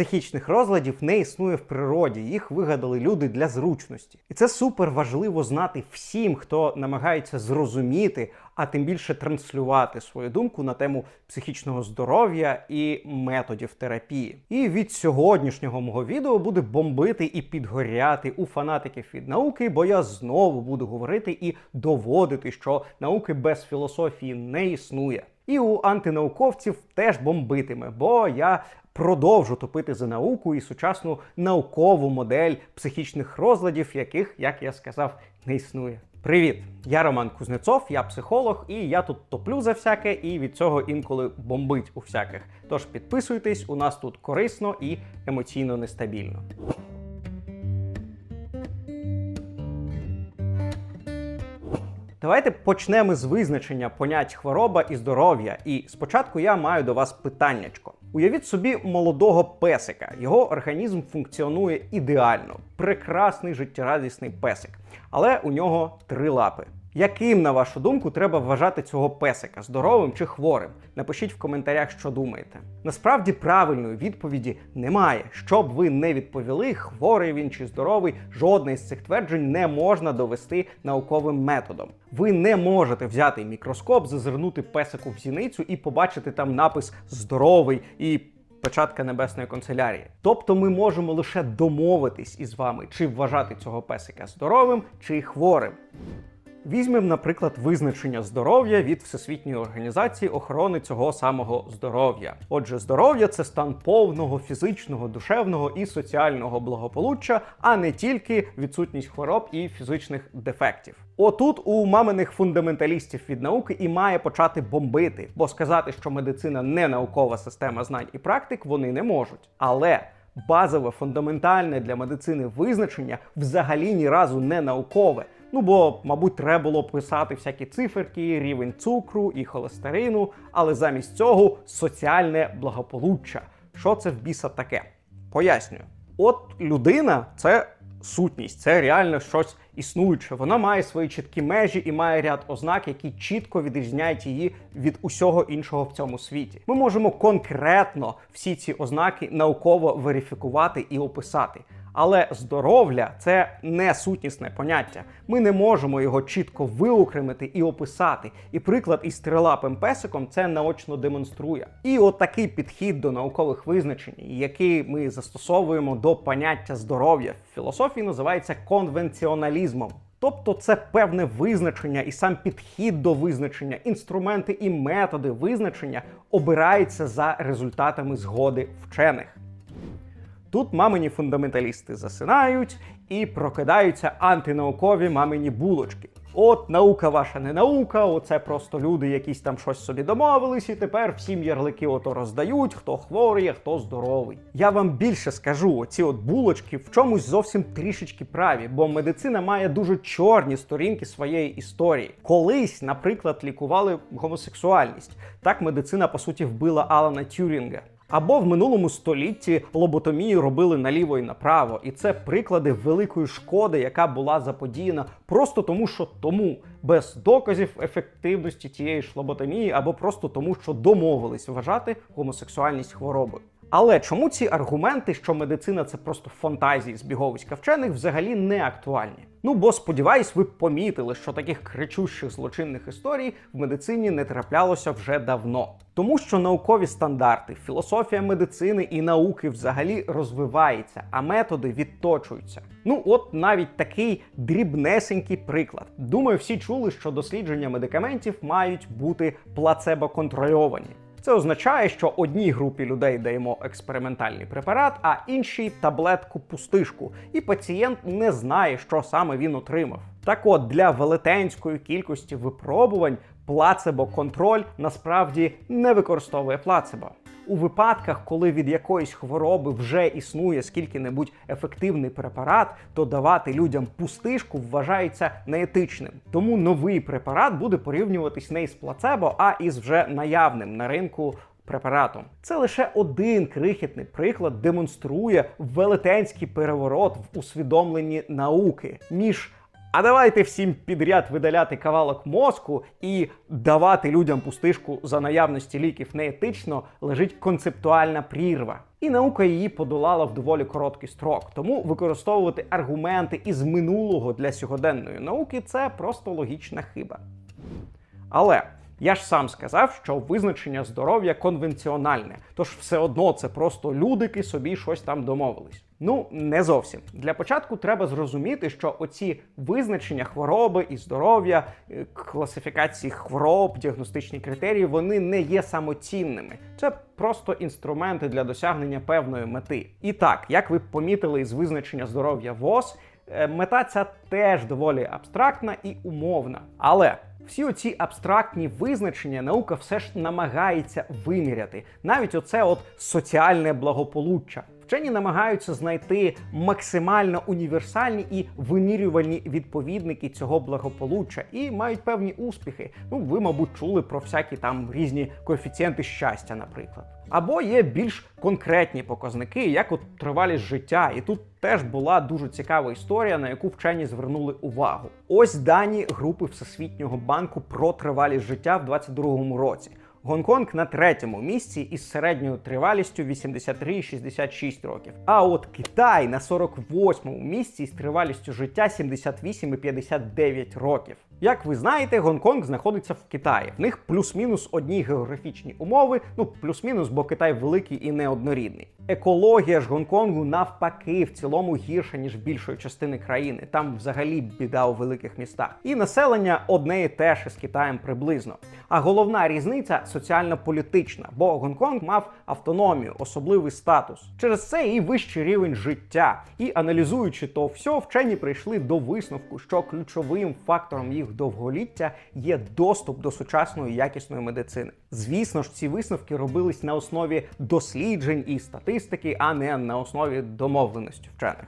психічних розладів не існує в природі. Їх вигадали люди для зручності. І це супер важливо знати всім, хто намагається зрозуміти, а тим більше транслювати свою думку на тему психічного здоров'я і методів терапії. І від сьогоднішнього мого відео буде бомбити і підгоряти у фанатиків від науки, бо я знову буду говорити і доводити, що науки без філософії не існує. І у антинауковців теж бомбитиме, бо я продовжу топити за науку і сучасну наукову модель психічних розладів, яких, як я сказав, не існує. Привіт! Я Роман Кузнецов, я психолог, і я тут топлю за всяке, і від цього інколи бомбить у всяких. Тож підписуйтесь, у нас тут корисно і емоційно нестабільно. Давайте почнемо з визначення понять хвороба і здоров'я. І спочатку я маю до вас питаннячко. Уявіть собі молодого песика. Його організм функціонує ідеально, прекрасний життєрадісний песик. Але у нього три лапи. Яким, на вашу думку, треба вважати цього песика здоровим чи хворим? Напишіть в коментарях, що думаєте. Насправді правильної відповіді немає. Що б ви не відповіли, хворий він чи здоровий, жодне з цих тверджень не можна довести науковим методом. Ви не можете взяти мікроскоп, зазирнути песику в зіницю і побачити там напис здоровий і. Печатка небесної канцелярії. Тобто ми можемо лише домовитись із вами, чи вважати цього песика здоровим чи хворим. Візьмемо, наприклад, визначення здоров'я від Всесвітньої організації охорони цього самого здоров'я. Отже, здоров'я це стан повного фізичного, душевного і соціального благополуччя, а не тільки відсутність хвороб і фізичних дефектів. Отут у маминих фундаменталістів від науки і має почати бомбити, бо сказати, що медицина не наукова система знань і практик, вони не можуть. Але базове фундаментальне для медицини визначення взагалі ні разу не наукове. Ну бо, мабуть, треба було писати всякі циферки, рівень цукру і холестерину, але замість цього соціальне благополуччя. Що це в біса таке? Пояснюю. От людина це сутність, це реально щось існуюче. Вона має свої чіткі межі і має ряд ознак, які чітко відрізняють її від усього іншого в цьому світі. Ми можемо конкретно всі ці ознаки науково верифікувати і описати. Але здоров'я це не сутнісне поняття. Ми не можемо його чітко виокремити і описати. І приклад із трилапим песиком це наочно демонструє. І от підхід до наукових визначень, який ми застосовуємо до поняття здоров'я в філософії, називається конвенціоналізмом. Тобто це певне визначення і сам підхід до визначення, інструменти і методи визначення обираються за результатами згоди вчених. Тут мамині фундаменталісти засинають і прокидаються антинаукові мамині булочки. От наука ваша не наука, оце просто люди якісь там щось собі домовились, і тепер всім ярлики ото роздають, хто хворий, а хто здоровий. Я вам більше скажу, оці от булочки в чомусь зовсім трішечки праві, бо медицина має дуже чорні сторінки своєї історії. Колись, наприклад, лікували гомосексуальність. Так медицина по суті вбила Алана Тюрінга. Або в минулому столітті лоботомію робили наліво і направо, і це приклади великої шкоди, яка була заподіяна просто тому, що тому, без доказів ефективності тієї ж лоботомії, або просто тому, що домовились вважати гомосексуальність хворобою. Але чому ці аргументи, що медицина це просто фантазії збіговиська вчених, взагалі не актуальні? Ну бо сподіваюсь, ви помітили, що таких кричущих злочинних історій в медицині не траплялося вже давно. Тому що наукові стандарти, філософія медицини і науки взагалі розвивається, а методи відточуються. Ну от навіть такий дрібнесенький приклад. Думаю, всі чули, що дослідження медикаментів мають бути плацебо-контрольовані. Це означає, що одній групі людей даємо експериментальний препарат, а іншій таблетку пустишку, і пацієнт не знає, що саме він отримав. Так от для велетенської кількості випробувань плацебо-контроль насправді не використовує плацебо. У випадках, коли від якоїсь хвороби вже існує скільки-небудь ефективний препарат, то давати людям пустишку вважається неетичним. Тому новий препарат буде порівнюватись не із плацебо, а із вже наявним на ринку. Препаратом це лише один крихітний приклад демонструє велетенський переворот в усвідомленні науки між А давайте всім підряд видаляти кавалок мозку і давати людям пустишку за наявності ліків неетично лежить концептуальна прірва. І наука її подолала в доволі короткий строк. Тому використовувати аргументи із минулого для сьогоденної науки це просто логічна хиба. Але я ж сам сказав, що визначення здоров'я конвенціональне, тож все одно це просто людики собі щось там домовились. Ну, не зовсім. Для початку треба зрозуміти, що оці визначення хвороби і здоров'я, е, класифікації хвороб, діагностичні критерії, вони не є самоцінними. Це просто інструменти для досягнення певної мети. І так, як ви помітили із визначення здоров'я ВОЗ, е, мета ця теж доволі абстрактна і умовна. Але всі оці абстрактні визначення наука все ж намагається виміряти. Навіть оце от соціальне благополуччя. Вчені намагаються знайти максимально універсальні і вимірювальні відповідники цього благополуччя і мають певні успіхи. Ну, ви, мабуть, чули про всякі там різні коефіцієнти щастя, наприклад. Або є більш конкретні показники, як от тривалість життя. І тут теж була дуже цікава історія, на яку вчені звернули увагу. Ось дані групи Всесвітнього банку про тривалість життя в 2022 році. Гонконг на третьому місці із середньою тривалістю 83,66 років. А от Китай на 48-му місці з тривалістю життя 78,59 років. Як ви знаєте, Гонконг знаходиться в Китаї. В них плюс-мінус одні географічні умови, ну плюс-мінус, бо Китай великий і неоднорідний. Екологія ж Гонконгу навпаки в цілому гірша ніж більшої частини країни. Там взагалі біда у великих містах. І населення одне і те ж із Китаєм приблизно. А головна різниця соціально-політична, бо Гонконг мав автономію, особливий статус. Через це і вищий рівень життя. І аналізуючи то все, вчені прийшли до висновку, що ключовим фактором їх довголіття є доступ до сучасної якісної медицини. Звісно ж, ці висновки робились на основі досліджень і статистики, а не на основі домовленості вчених.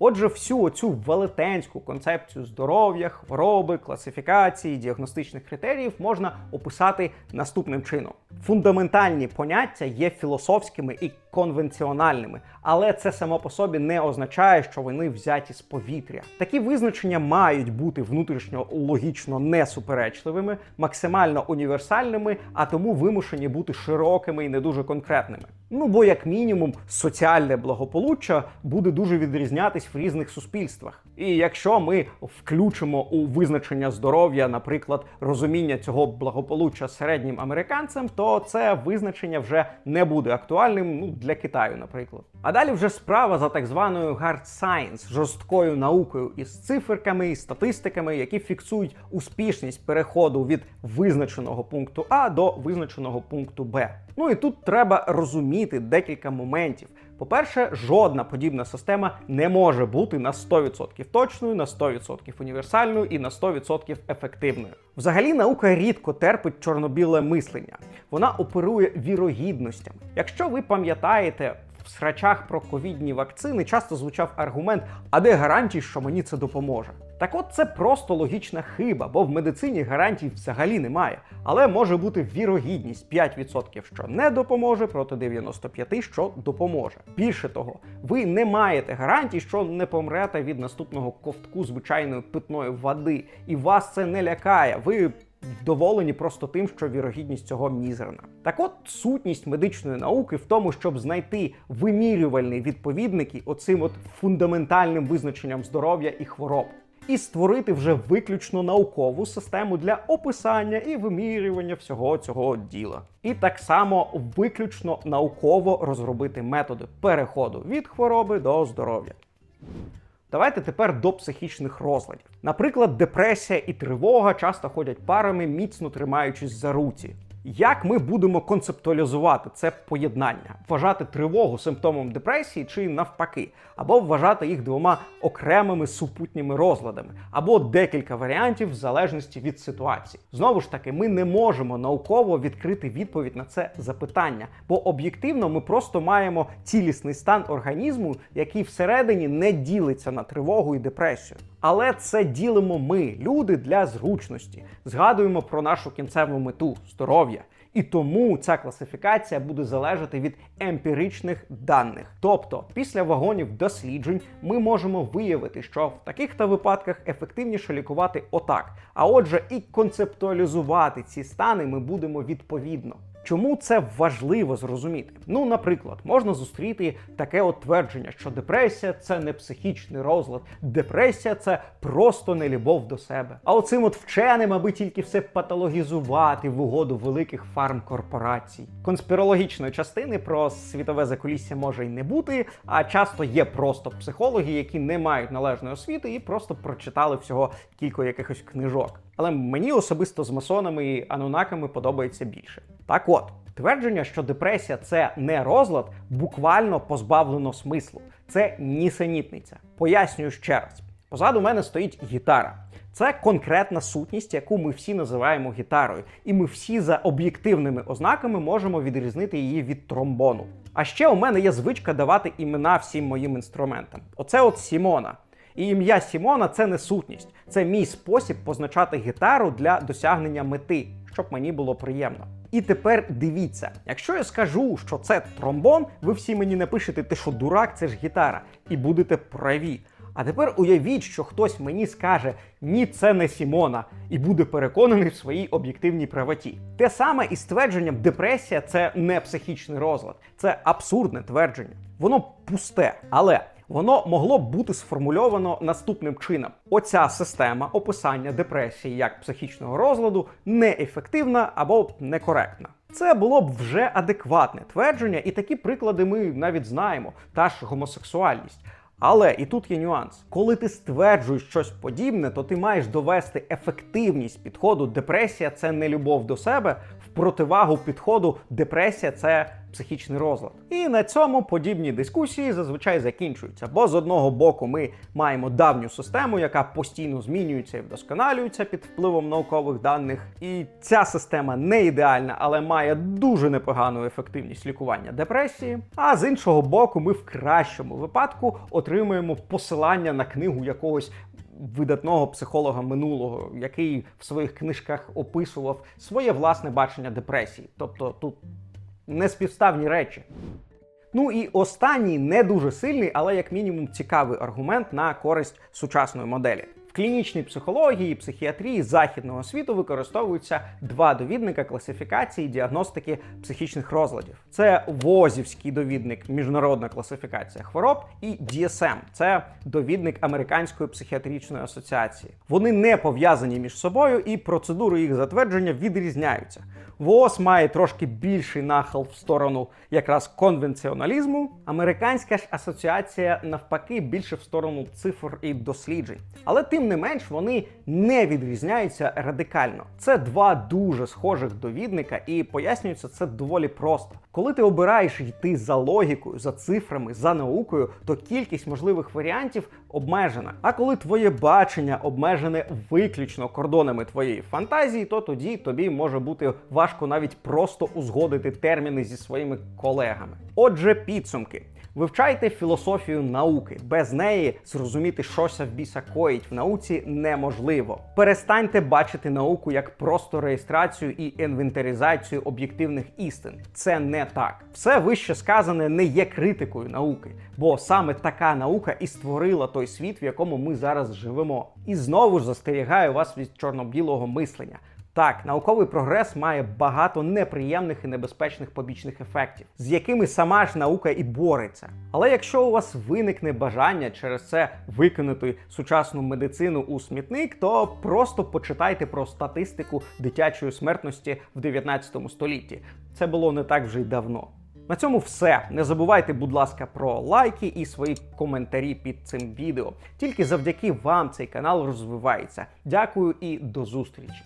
Отже, всю оцю велетенську концепцію здоров'я, хвороби, класифікації, діагностичних критеріїв можна описати наступним чином: фундаментальні поняття є філософськими і конвенціональними, але це само по собі не означає, що вони взяті з повітря. Такі визначення мають бути внутрішньо логічно несуперечливими, максимально універсальними, а тому вимушені бути широкими і не дуже конкретними. Ну бо, як мінімум, соціальне благополуччя буде дуже відрізнятись в різних суспільствах. І якщо ми включимо у визначення здоров'я, наприклад, розуміння цього благополуччя середнім американцем, то це визначення вже не буде актуальним ну, для Китаю, наприклад. А далі вже справа за так званою hard science, жорсткою наукою із циферками і статистиками, які фіксують успішність переходу від визначеного пункту А до визначеного пункту Б. Ну і тут треба розуміти декілька моментів. По-перше, жодна подібна система не може бути на 100% точною, на 100% універсальною і на 100% ефективною. Взагалі, наука рідко терпить чорно-біле мислення. Вона оперує вірогідностями. Якщо ви пам'ятаєте, в срачах про ковідні вакцини часто звучав аргумент: а де гарантії, що мені це допоможе? Так от це просто логічна хиба, бо в медицині гарантій взагалі немає. Але може бути вірогідність 5%, що не допоможе, проти 95%, що допоможе. Більше того, ви не маєте гарантій, що не помрете від наступного ковтку звичайної питної води, і вас це не лякає. Ви вдоволені просто тим, що вірогідність цього мізерна. Так от сутність медичної науки в тому, щоб знайти вимірювальні відповідники оцим от фундаментальним визначенням здоров'я і хвороб. І створити вже виключно наукову систему для описання і вимірювання всього цього діла. І так само виключно науково розробити методи переходу від хвороби до здоров'я. Давайте тепер до психічних розладів. Наприклад, депресія і тривога часто ходять парами, міцно тримаючись за руці. Як ми будемо концептуалізувати це поєднання, вважати тривогу симптомом депресії чи навпаки, або вважати їх двома окремими супутніми розладами, або декілька варіантів в залежності від ситуації. Знову ж таки, ми не можемо науково відкрити відповідь на це запитання, бо об'єктивно ми просто маємо цілісний стан організму, який всередині не ділиться на тривогу і депресію. Але це ділимо ми, люди, для зручності. Згадуємо про нашу кінцеву мету здоров'я. І тому ця класифікація буде залежати від емпіричних даних. Тобто, після вагонів досліджень ми можемо виявити, що в таких та випадках ефективніше лікувати отак. А отже, і концептуалізувати ці стани ми будемо відповідно. Чому це важливо зрозуміти? Ну, наприклад, можна зустріти таке от твердження, що депресія це не психічний розлад, депресія це просто нелюбов до себе. А оцим от вченим, аби тільки все патологізувати в угоду великих фармкорпорацій. Конспірологічної частини про світове закулісся може й не бути, а часто є просто психологи, які не мають належної освіти і просто прочитали всього кілька якихось книжок. Але мені особисто з масонами і анунаками подобається більше. Так от, твердження, що депресія це не розлад, буквально позбавлено смислу. Це нісенітниця. Пояснюю ще раз. Позаду мене стоїть гітара. Це конкретна сутність, яку ми всі називаємо гітарою, і ми всі за об'єктивними ознаками можемо відрізнити її від тромбону. А ще у мене є звичка давати імена всім моїм інструментам. Оце от Сімона. І ім'я Сімона це не сутність, це мій спосіб позначати гітару для досягнення мети, щоб мені було приємно. І тепер дивіться, якщо я скажу, що це тромбон, ви всі мені напишете, ти що дурак, це ж гітара, і будете праві. А тепер уявіть, що хтось мені скаже ні, це не Сімона, і буде переконаний в своїй об'єктивній правоті. Те саме і з твердженням депресія це не психічний розлад, це абсурдне твердження. Воно пусте, але воно могло б бути сформульовано наступним чином: оця система описання депресії як психічного розладу неефективна або некоректна. Це було б вже адекватне твердження, і такі приклади ми навіть знаємо, та ж гомосексуальність. Але і тут є нюанс. Коли ти стверджуєш щось подібне, то ти маєш довести ефективність підходу депресія це не любов до себе в противагу підходу депресія це психічний розлад. І на цьому подібні дискусії зазвичай закінчуються. Бо з одного боку ми маємо давню систему, яка постійно змінюється і вдосконалюється під впливом наукових даних. І ця система не ідеальна, але має дуже непогану ефективність лікування депресії. А з іншого боку, ми в кращому випадку отримуємо посилання на книгу якогось. Видатного психолога минулого, який в своїх книжках описував своє власне бачення депресії. Тобто тут неспівставні речі. Ну і останній не дуже сильний, але як мінімум цікавий аргумент на користь сучасної моделі. Клінічній психології і психіатрії західного світу використовуються два довідника класифікації діагностики психічних розладів. Це ВОЗівський довідник, міжнародна класифікація хвороб, і DSM – це довідник Американської психіатричної асоціації. Вони не пов'язані між собою, і процедури їх затвердження відрізняються. ВООЗ має трошки більший нахил в сторону якраз конвенціоналізму. Американська ж асоціація навпаки більше в сторону цифр і досліджень. Але не менш вони не відрізняються радикально. Це два дуже схожих довідника, і пояснюється це доволі просто. Коли ти обираєш йти за логікою, за цифрами, за наукою, то кількість можливих варіантів обмежена. А коли твоє бачення обмежене виключно кордонами твоєї фантазії, то тоді тобі може бути важко навіть просто узгодити терміни зі своїми колегами. Отже, підсумки. Вивчайте філософію науки. Без неї зрозуміти, щося в біса коїть в науці неможливо. Перестаньте бачити науку як просто реєстрацію і інвентаризацію об'єктивних істин. Це не так. Все вище сказане не є критикою науки, бо саме така наука і створила той світ, в якому ми зараз живемо. І знову ж застерігаю вас від чорно-білого мислення. Так, науковий прогрес має багато неприємних і небезпечних побічних ефектів, з якими сама ж наука і бореться. Але якщо у вас виникне бажання через це викинути сучасну медицину у смітник, то просто почитайте про статистику дитячої смертності в 19 столітті. Це було не так вже й давно. На цьому все. Не забувайте, будь ласка, про лайки і свої коментарі під цим відео. Тільки завдяки вам цей канал розвивається. Дякую і до зустрічі!